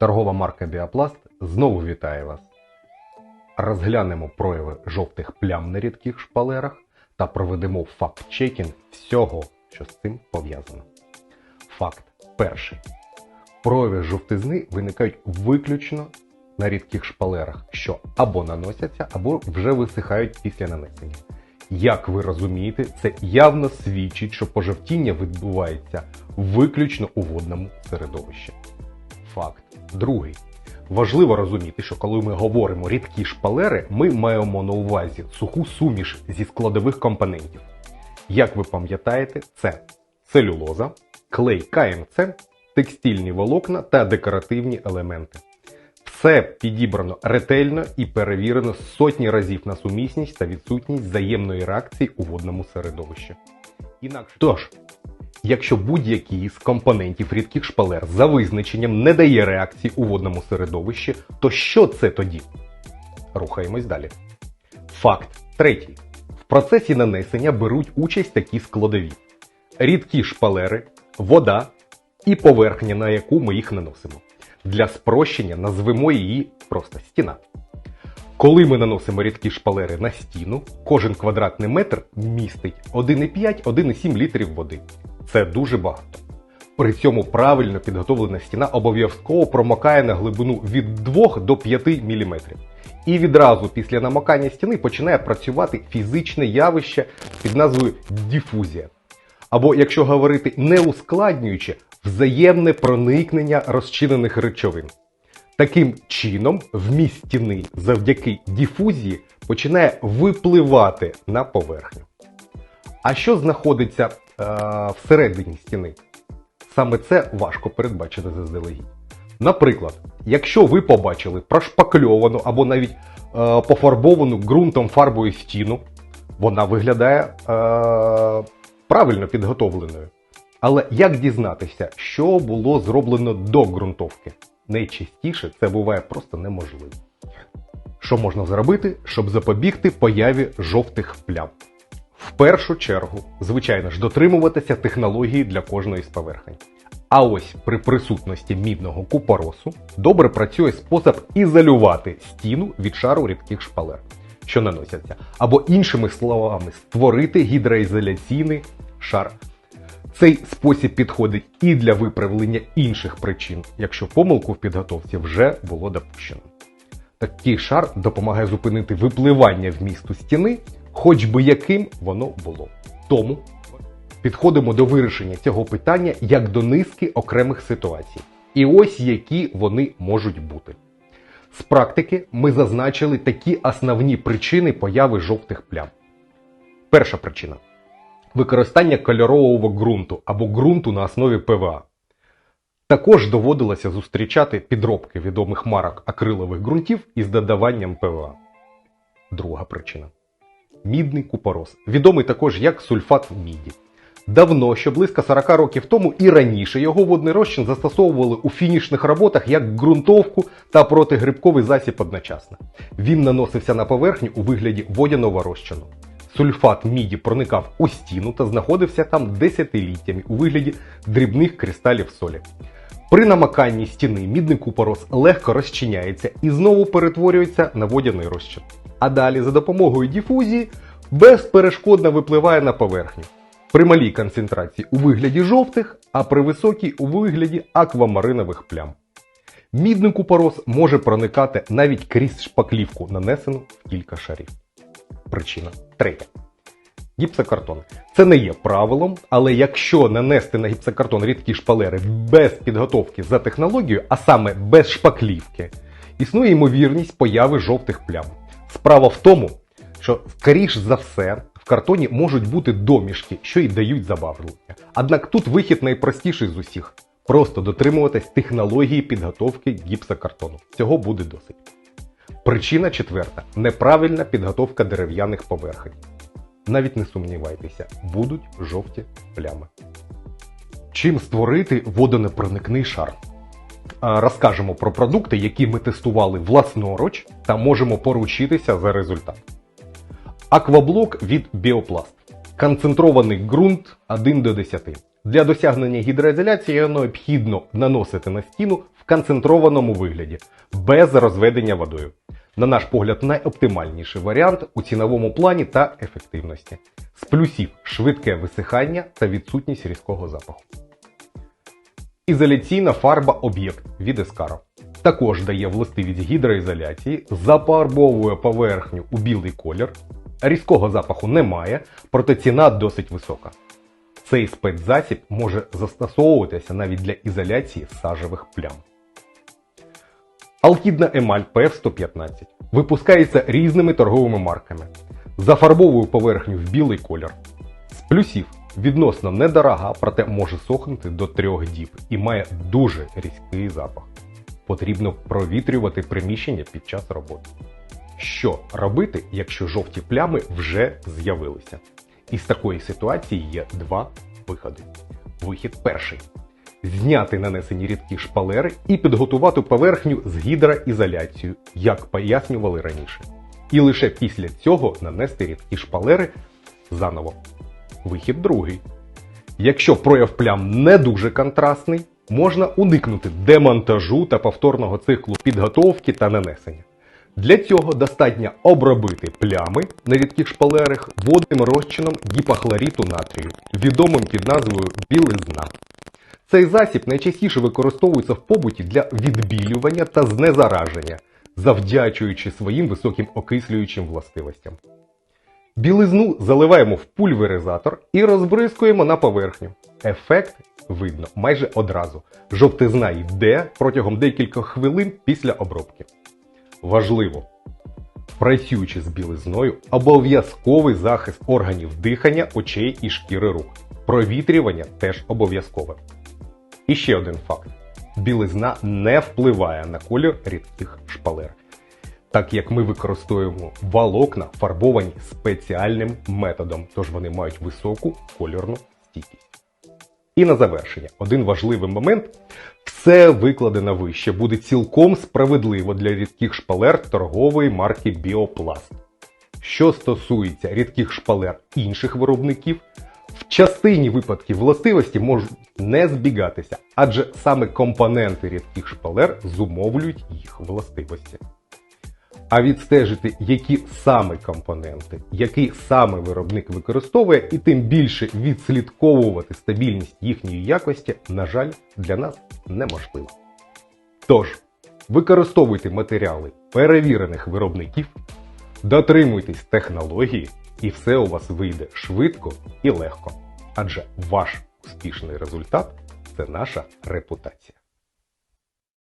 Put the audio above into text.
Торгова марка Біопласт знову вітає вас. Розглянемо прояви жовтих плям на рідких шпалерах та проведемо факт-чекінг всього, що з цим пов'язано. Факт перший. Прояви жовтизни виникають виключно на рідких шпалерах, що або наносяться, або вже висихають після нанесення. Як ви розумієте, це явно свідчить, що пожовтіння відбувається виключно у водному середовищі. Факт другий. Важливо розуміти, що коли ми говоримо рідкі шпалери, ми маємо на увазі суху суміш зі складових компонентів. Як ви пам'ятаєте, це целюлоза, клей КМЦ, текстильні волокна та декоративні елементи. Все підібрано ретельно і перевірено сотні разів на сумісність та відсутність взаємної реакції у водному середовищі. Інакше тож, якщо будь-який з компонентів рідких шпалер за визначенням не дає реакції у водному середовищі, то що це тоді? Рухаємось далі. Факт третій. В процесі нанесення беруть участь такі складові: рідкі шпалери, вода і поверхня, на яку ми їх наносимо. Для спрощення назвемо її просто стіна. Коли ми наносимо рідкі шпалери на стіну, кожен квадратний метр містить 1,5-1,7 літрів води. Це дуже багато. При цьому правильно підготовлена стіна обов'язково промокає на глибину від 2 до 5 мм. І відразу після намокання стіни починає працювати фізичне явище під назвою дифузія. Або, якщо говорити не ускладнюючи, взаємне проникнення розчинених речовин. Таким чином, вміст стіни завдяки дифузії починає випливати на поверхню. А що знаходиться всередині стіни? Саме це важко передбачити заздалегідь. Наприклад, якщо ви побачили прошпакльовану або навіть е, пофарбовану ґрунтом фарбою стіну, вона виглядає е, правильно підготовленою. Але як дізнатися, що було зроблено до ґрунтовки? Найчастіше це буває просто неможливо. Що можна зробити, щоб запобігти появі жовтих плям? В першу чергу, звичайно ж, дотримуватися технології для кожної з поверхень. А ось при присутності мідного купоросу добре працює спосіб ізолювати стіну від шару рідких шпалер, що наносяться, або іншими словами, створити гідроізоляційний шар. Цей спосіб підходить і для виправлення інших причин, якщо помилку в підготовці вже було допущено. Такий шар допомагає зупинити випливання вмісту стіни, хоч би яким воно було. Тому підходимо до вирішення цього питання як до низки окремих ситуацій. І ось які вони можуть бути. З практики ми зазначили такі основні причини появи жовтих плям. Перша причина використання кольорового ґрунту або ґрунту на основі ПВА. Також доводилося зустрічати підробки відомих марок акрилових ґрунтів із додаванням ПВА. Друга причина. Мідний купорос, відомий також як сульфат міді. Давно, що близько 40 років тому і раніше його водний розчин застосовували у фінішних роботах як ґрунтовку та протигрибковий засіб одночасно. Він наносився на поверхню у вигляді водяного розчину. Сульфат міді проникав у стіну та знаходився там десятиліттями у вигляді дрібних кристалів солі. При намаканні стіни мідний купорос легко розчиняється і знову перетворюється на водяний розчин. А далі за допомогою дифузії безперешкодно випливає на поверхню. При малій концентрації у вигляді жовтих, а при високій у вигляді аквамаринових плям. Мідний купорос може проникати навіть крізь шпаклівку, нанесену в кілька шарів. Причина третя. Гіпсокартон. Це не є правилом, але якщо нанести на гіпсокартон рідкі шпалери без підготовки за технологією, а саме без шпаклівки, існує ймовірність появи жовтих плям. Справа в тому, що, скоріш за все, в картоні можуть бути домішки, що й дають забавлення. Однак тут вихід найпростіший з усіх. Просто дотримуватись технології підготовки гіпсокартону. Цього буде досить. Причина четверта неправильна підготовка дерев'яних поверхень. Навіть не сумнівайтеся, будуть жовті плями. Чим створити водонепроникний шар? Розкажемо про продукти, які ми тестували власноруч та можемо поручитися за результат. Акваблок від Біопласт. Концентрований ґрунт 1 до 10. Для досягнення гідроізоляції необхідно наносити на стіну в концентрованому вигляді, без розведення водою. На наш погляд, найоптимальніший варіант у ціновому плані та ефективності. З плюсів швидке висихання та відсутність різкого запаху. Ізоляційна фарба об'єкт від Ескаро. Також дає властивість гідроізоляції, запарбовує поверхню у білий колір. Різкого запаху немає, проте ціна досить висока. Цей спецзасіб може застосовуватися навіть для ізоляції сажевих плям. Алкідна емаль PF115 випускається різними торговими марками. Зафарбовує поверхню в білий колір. З плюсів відносно недорога, проте може сохнути до трьох діб і має дуже різкий запах. Потрібно провітрювати приміщення під час роботи. Що робити, якщо жовті плями вже з'явилися? Із такої ситуації є два виходи. Вихід перший. Зняти нанесені рідкі шпалери і підготувати поверхню з гідроізоляцією, як пояснювали раніше. І лише після цього нанести рідкі шпалери заново. Вихід другий. Якщо прояв плям не дуже контрастний, можна уникнути демонтажу та повторного циклу підготовки та нанесення. Для цього достатньо обробити плями на рідких шпалерах водним розчином гіпохлоріту натрію, відомим під назвою білизна. Цей засіб найчастіше використовується в побуті для відбілювання та знезараження, завдячуючи своїм високим окислюючим властивостям. Білизну заливаємо в пульверизатор і розбризкуємо на поверхню. Ефект видно майже одразу. Жовтизна йде протягом декількох хвилин після обробки. Важливо! Працюючи з білизною, обов'язковий захист органів дихання, очей і шкіри рук. Провітрювання теж обов'язкове. І ще один факт: білизна не впливає на колір рідких шпалер, так як ми використовуємо волокна, фарбовані спеціальним методом, тож вони мають високу кольорну стійкість. І на завершення, один важливий момент. Все викладено вище буде цілком справедливо для рідких шпалер торгової марки Біопласт. Що стосується рідких шпалер інших виробників, в частині випадків властивості можуть не збігатися, адже саме компоненти рідких шпалер зумовлюють їх властивості. А відстежити, які саме компоненти, який саме виробник використовує, і тим більше відслідковувати стабільність їхньої якості, на жаль, для нас неможливо. Тож, використовуйте матеріали перевірених виробників, дотримуйтесь технології, і все у вас вийде швидко і легко. Адже ваш успішний результат це наша репутація.